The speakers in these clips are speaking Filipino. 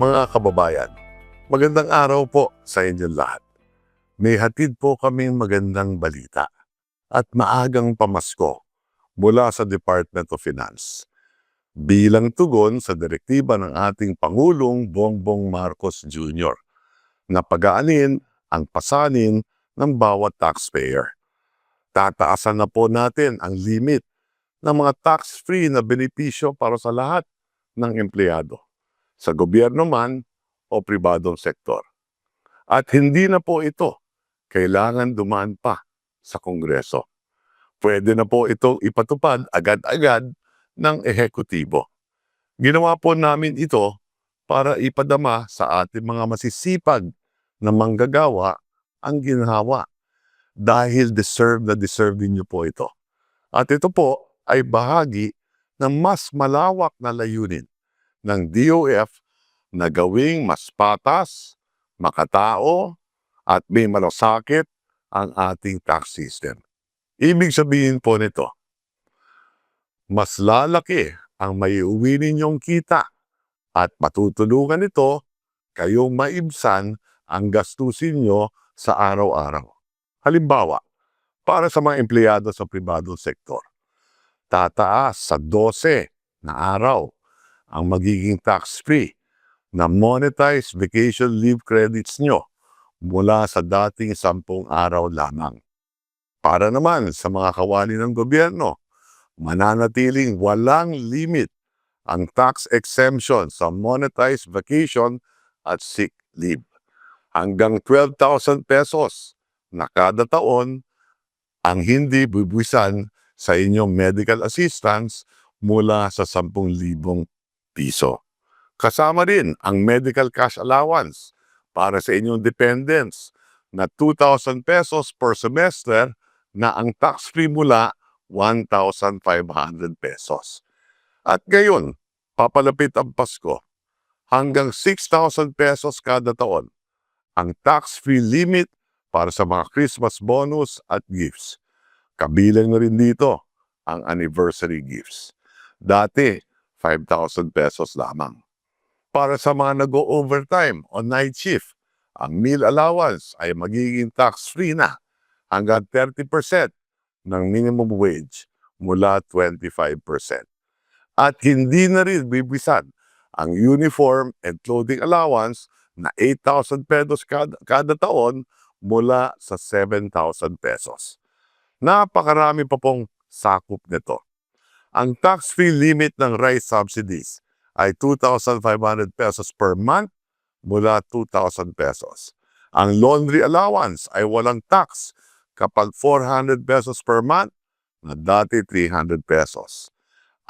Mga kababayan, magandang araw po sa inyong lahat. May hatid po kaming magandang balita at maagang pamasko mula sa Department of Finance. Bilang tugon sa direktiba ng ating Pangulong Bongbong Marcos Jr. na pagaanin ang pasanin ng bawat taxpayer. Tataasan na po natin ang limit ng mga tax-free na benepisyo para sa lahat ng empleyado, sa gobyerno man o pribadong sektor. At hindi na po ito kailangan dumaan pa sa Kongreso. Pwede na po itong ipatupad agad-agad ng ehekutibo. Ginawa po namin ito para ipadama sa ating mga masisipag na manggagawa ang ginhawa dahil deserve na deserve ninyo po ito. At ito po ay bahagi ng mas malawak na layunin ng DOF na gawing mas patas, makatao, at may malasakit ang ating tax system. Ibig sabihin po nito, mas lalaki ang maiuwi ninyong kita at matutulungan ito kayong maibsan ang gastusin nyo sa araw-araw. Halimbawa, para sa mga empleyado sa pribadong sektor, tataas sa 12 na araw ang magiging tax-free na monetized vacation leave credits nyo mula sa dating 10 araw lamang. Para naman sa mga kawani ng gobyerno, mananatiling walang limit ang tax exemption sa monetized vacation at sick leave. Hanggang 12,000 pesos na kada taon ang hindi bubuisan sa inyong medical assistance mula sa 10,000 piso. Kasama rin ang medical cash allowance para sa inyong dependents na 2,000 pesos per semester na ang tax-free mula 1,500 pesos. At ngayon, papalapit ang Pasko, hanggang 6,000 pesos kada taon ang tax-free limit para sa mga Christmas bonus at gifts. Kabilang na rin dito ang anniversary gifts. Dati, 5,000 pesos lamang. Para sa mga nag-overtime o night shift, ang meal allowance ay magiging tax-free na hanggang 30% ng minimum wage mula 25%. At hindi na rin bibisan ang uniform and clothing allowance na 8,000 pesos kada, kada taon mula sa 7,000 pesos. Napakarami pa pong sakop nito. Ang tax-free limit ng rice subsidies ay 2,500 pesos per month mula 2,000 pesos. Ang laundry allowance ay walang tax kapag 400 pesos per month na dati 300 pesos.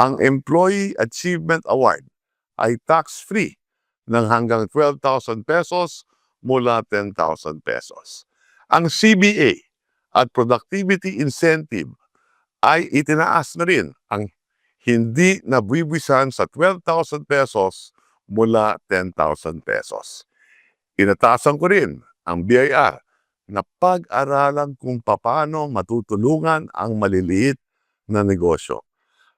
Ang Employee Achievement Award ay tax-free ng hanggang 12,000 pesos mula 10,000 pesos. Ang CBA at Productivity Incentive ay itinaas na rin ang hindi nabibisan sa 12,000 pesos mula 10,000 pesos. Inatasan ko rin ang BIR na pag-aralan kung paano matutulungan ang maliliit na negosyo,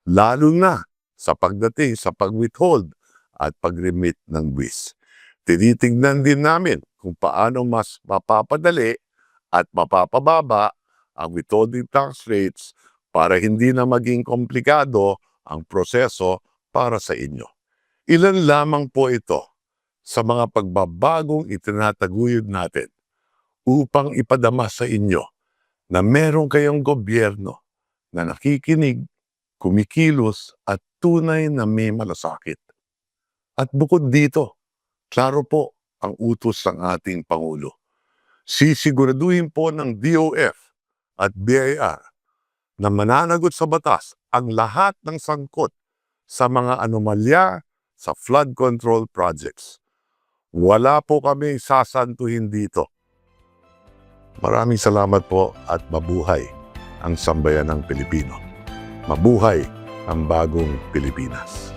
lalo na sa pagdating sa pag-withhold at pag-remit ng buwis. Tinitingnan din namin kung paano mas mapapadali at mapapababa ang withholding tax rates para hindi na maging komplikado ang proseso para sa inyo. Ilan lamang po ito sa mga pagbabagong itinataguyod natin upang ipadama sa inyo na meron kayong gobyerno na nakikinig, kumikilos at tunay na may malasakit. At bukod dito, klaro po ang utos ng ating Pangulo. Sisiguraduhin po ng DOF at BIR na mananagot sa batas ang lahat ng sangkot sa mga anomalya sa flood control projects. Wala po kami sasantuhin dito. Maraming salamat po at mabuhay ang sambayan ng Pilipino. Mabuhay ang bagong Pilipinas.